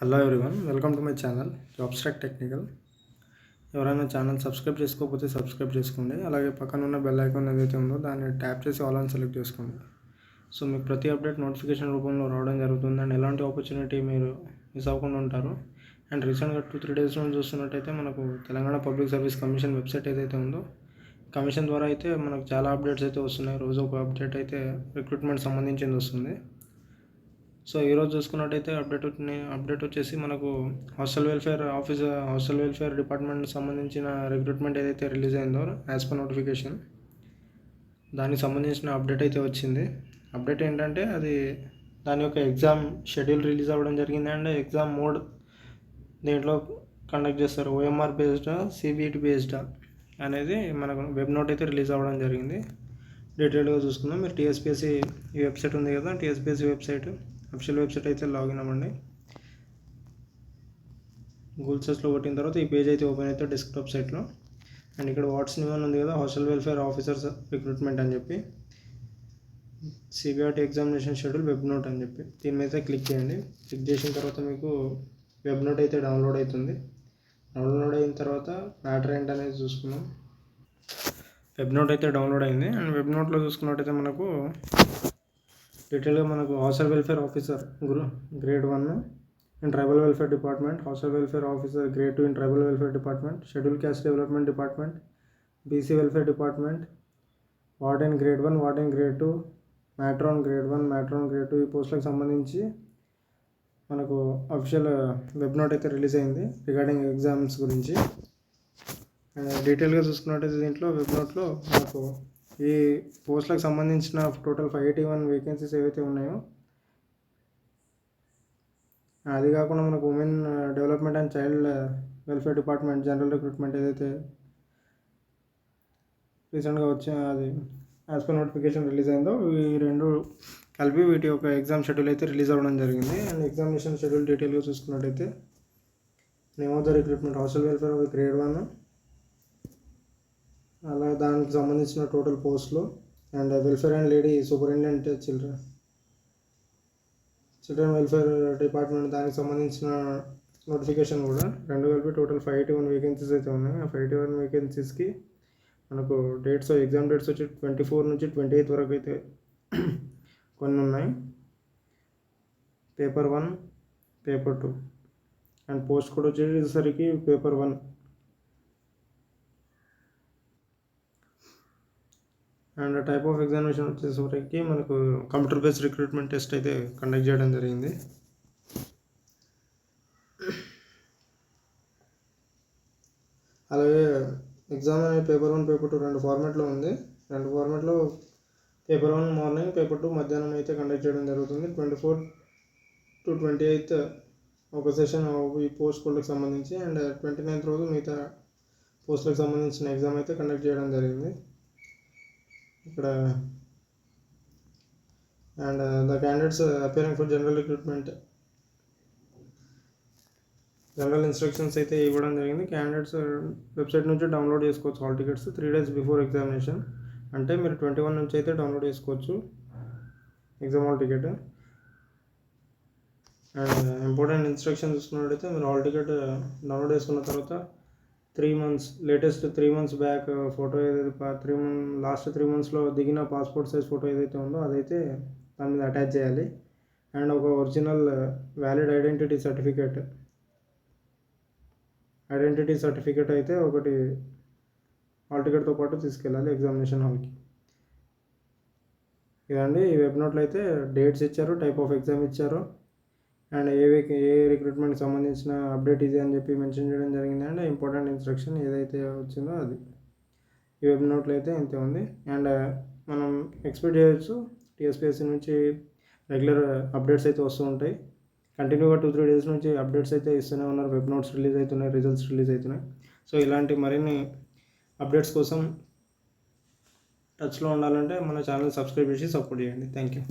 Hello everyone welcome to my channel jobs track technical ఎవరైనా channel subscribe చేసుకోకపోతే subscribe చేసుకోండి. అలాగే పక్కన ఉన్న బెల్ ఐకాన్ ఏదైతే ఉందో దాన్ని ట్యాప్ చేసి ఆల్ అని సెలెక్ట్ చేసుకోండి. సో మీకు ప్రతి అప్డేట్ నోటిఫికేషన్ రూపంలో రావడం జరుగుతుంది. అండ్ ఎలాంటి ఆపర్చునిటీ మీరు మిస్ అవ్వకుండా ఉంటారు. అండ్ రీసెంట్గా టూ త్రీ డేస్ నుంచి చూస్తున్నట్టయితే మనకు Telangana public service commission website ఏదైతే ఉందో కమిషన్ ద్వారా అయితే మనకు చాలా అప్డేట్స్ అయితే వస్తున్నాయి. రోజు ఒక అప్డేట్ అయితే రిక్రూట్మెంట్ సంబంధించింది వస్తుంది. సో ఈరోజు చూసుకున్నట్టయితే అప్డేట్ వచ్చి- అప్డేట్ వచ్చేసి మనకు hostel welfare office hostel welfare department సంబంధించిన రిక్రూట్మెంట్ ఏదైతే రిలీజ్ అయిందో యాజ్ పర్ నోటిఫికేషన్ దానికి సంబంధించిన అప్డేట్ అయితే వచ్చింది. అప్డేట్ ఏంటంటే అది దాని యొక్క ఎగ్జామ్ షెడ్యూల్ రిలీజ్ అవ్వడం జరిగింది అండ్ ఎగ్జామ్ మోడ్ దీంట్లో కండక్ట్ చేస్తారు. ఓఎంఆర్ బేస్డా సిబిఈటి బేస్డా అనేది మనకు వెబ్ నోట్ అయితే రిలీజ్ అవ్వడం జరిగింది. డీటెయిల్గా చూసుకుందాం. మీరు టీఎస్పీఎస్సీ ఈ వెబ్సైట్ ఉంది కదా టీఎస్పీఎస్సీ వెబ్సైట్ అఫిషియల్ వెబ్సైట్ అయితే లాగిన్ అవ్వండి. గూగుల్ సెర్చ్లో కొట్టిన తర్వాత ఈ పేజ్ అయితే ఓపెన్ అయితే డెస్క్టాప్ సైట్లో. అండ్ ఇక్కడ వాట్స్ న్యూ అని ఉంది కదా హాస్టల్ వెల్ఫేర్ ఆఫీసర్స్ రిక్రూట్మెంట్ అని చెప్పి. CBRT examination schedule web note అని చెప్పి. దీని మీద క్లిక్ చేయండి. క్లిక్ చేసిన తర్వాత మీకు వెబ్ నోట్ అయితే డౌన్లోడ్ అవుతుంది. డౌన్లోడ్ అయిన తర్వాత మ్యాటర్ ఏంటనేది అనేది వెబ్ నోట్ అయితే డౌన్లోడ్ అయింది. అండ్ వెబ్ నోట్లో చూసుకున్నట్టయితే మనకు డీటెయిల్గా మనకు hostel welfare officer grade one in tribal welfare department hostel welfare officer grade two in tribal welfare department schedule caste development department BC welfare department warden grade one warden grade two matron grade one matron grade two ఈ పోస్టులకు సంబంధించి మనకు official web note అయితే release అయింది regarding exams గురించి. And డీటెయిల్గా చూసుకున్నట్టయితే దీంట్లో వెబ్ నోట్లో మనకు ఈ పోస్టులకు సంబంధించిన total five eighty one vacancies ఏవైతే ఉన్నాయో అది కాకుండా మనకు women development and child welfare department general recruitment ఏదైతే రీసెంట్గా వచ్చిన అది యాజ్ పర్ నోటిఫికేషన్ రిలీజ్ అయిందో ఈ రెండు కలిపి వీటి యొక్క ఎగ్జామ్ షెడ్యూల్ అయితే రిలీజ్ అవ్వడం జరిగింది. అండ్ ఎగ్జామినేషన్ షెడ్యూల్ డీటెయిల్గా చూసుకున్నట్టయితే name of the recruitment hostel welfare of grade one అలా దానికి సంబంధించిన టోటల్ పోస్టులు and welfare and lady superintendent children children welfare department దానికి సంబంధించిన నోటిఫికేషన్ కూడా. రెండు కలిపి total five eighty one vacancies అయితే ఉన్నాయి. ఆ ఫైవ్ ఎయిటీ వన్ వేకెన్సీస్కి మనకు డేట్స్ ఎగ్జామ్ డేట్స్ వచ్చి ట్వంటీ ఫోర్ నుంచి ట్వంటీ ఎయిత్ వరకు అయితే కొన్ని ఉన్నాయి. Paper one paper two and post కూడా వచ్చేసరికి paper one and type of examination వచ్చేసరికి మనకు కంప్యూటర్ బేస్డ్ రిక్రూట్మెంట్ టెస్ట్ అయితే కండక్ట్ చేయడం జరిగింది. అలాగే ఎగ్జామ్ అనే పేపర్ వన్ పేపర్ టూ రెండు ఫార్మాట్లో ఉంది. రెండు ఫార్మాట్లో paper one morning paper two మధ్యాహ్నం అయితే కండక్ట్ చేయడం జరుగుతుంది. Twenty four to twenty eighth ఒక సెషన్ ఈ పోస్ట్ కోడ్లకు సంబంధించి అండ్ ట్వంటీ నైన్త్ రోజు మిగతా పోస్టులకు సంబంధించిన ఎగ్జామ్ అయితే కండక్ట్ చేయడం జరిగింది. ఇక్కడ. And the candidates appearing for general recruitment general instructions అయితే ఇవ్వడం జరిగింది. క్యాండిడేట్స్ వెబ్సైట్ uh, నుంచి డౌన్లోడ్ చేసుకోవచ్చు. Hall tickets three days before examination అంటే మీరు ట్వంటీ వన్ నుంచి అయితే డౌన్లోడ్ చేసుకోవచ్చు. Exam hall ticket and important instruction చూసుకున్నట్టయితే మీరు హాల్ టికెట్ డౌన్లోడ్ చేసుకున్న తర్వాత three months latest three months back photo ఏదైతే త్రీ మంత్ లాస్ట్ త్రీ మంత్స్లో దిగిన పాస్పోర్ట్ సైజ్ ఫోటో ఏదైతే ఉందో అదైతే దాని మీద అటాచ్ చేయాలి. అండ్ ఒక original valid identity certificate identity certificate అయితే ఒకటి హాల్ టికెట్తో పాటు తీసుకెళ్ళాలి ఎగ్జామినేషన్ హాల్కి ఇదండి ఈ వెబ్ నోట్లో అయితే డేట్స్ ఇచ్చారు టైప్ ఆఫ్ ఎగ్జామ్ ఇచ్చారు. అండ్ ఏ వేకి ఏ రిక్రూట్మెంట్ సంబంధించిన అప్డేట్ ఇది అని చెప్పి మెన్షన్ చేయడం జరిగింది. అండ్ ఇంపార్టెంట్ ఇన్స్ట్రక్షన్ ఏదైతే వచ్చిందో అది. ఈ వెబ్ నోట్లో అయితే ఇంతే ఉంది. అండ్ uh, మనం ఎక్స్పెక్ట్ చేయొచ్చు టీఎస్పీఎస్సీ నుంచి రెగ్యులర్ అప్డేట్స్ అయితే వస్తూ ఉంటాయి. కంటిన్యూగా టూ త్రీ డేస్ నుంచి అప్డేట్స్ అయితే ఇస్తూనే ఉన్నారు. వెబ్ నోట్స్ రిలీజ్ అవుతున్నాయి రిజల్ట్స్ రిలీజ్ అవుతున్నాయి. సో ఇలాంటి మరిన్ని అప్డేట్స్ కోసం టచ్లో ఉండాలంటే మన ఛానల్ సబ్స్క్రైబ్ చేసి సపోర్ట్ చేయండి. Thank you